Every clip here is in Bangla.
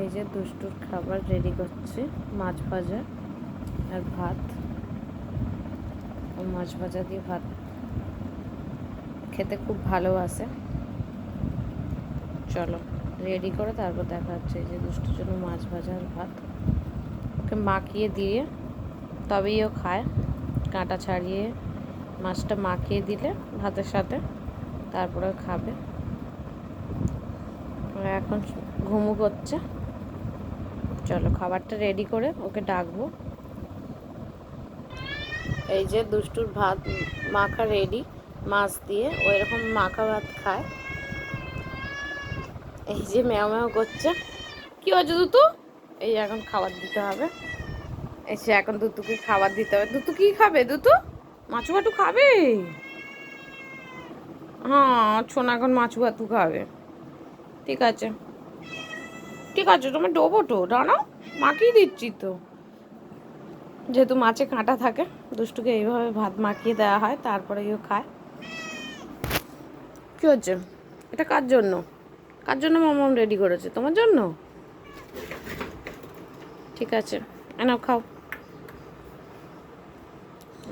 এই যে দুষ্টুর খাবার রেডি করছে, মাছ ভাজা আর ভাত। মাছ ভাজা দিয়ে ভাত খেতে খুব ভালোবাসে। চলো রেডি করে তারপর দেখা যাচ্ছে এই যে দুষ্টুর জন্য মাছ ভাজা আর ভাত। ওকে মাখিয়ে দিয়ে তবেই ও খায়। কাঁটা ছাড়িয়ে মাছটা মাখিয়ে দিলে ভাতের সাথে, তারপরে খাবে। এখন ঘুমু করছে। চলো খাবারটা রেডি করে ওকে ডাকবো। এই যে দুষ্টুর ভাত মাখা রেডি মাছ দিয়ে ও এরকম মাখা ভাত খায়। এই যে ম্যাও ম্যাও করছে। কি হয়েছে দুতু? এই এখন খাবার দিতে হবে। এসে এখন দুতুকে খাবার দিতে হবে। দুতু কি খাবে দুতু? মাছু ভাটু খাবে? হ্যাঁ ছোনা এখন মাছু ভাতু খাবে। ঠিক আছে। ঠিক আছে তোমার ডোবো তো, দাঁড়াও, মাখিয়ে দিচ্ছি তো। যেহেতু মাছে কাঁটা থাকে, দুষ্টুকে এইভাবে ভাত মাখিয়ে দেওয়া হয় তারপরে ইও খায়। কী হচ্ছে? এটা কার জন্য? কার জন্য মামাম রেডি করেছে? তোমার জন্য? ঠিক আছে এনাও খাও।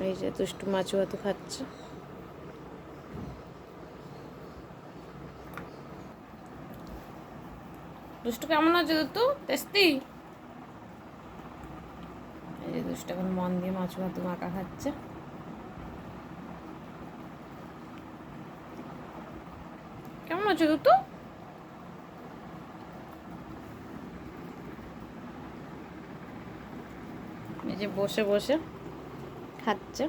এই যে দুষ্টু মাছ ভাত খাচ্ছে। দুষ্টু কেমন আছে দুতু টেস্টি এই যে দুষ্টু এখন মন দিয়ে মাছ ভাত মাখা খাচ্ছে। কেমন আছো দুতু এই যে বসে বসে খাচ্ছে।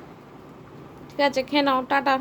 ঠিক আছে, খেয়ে নাও, টাটা।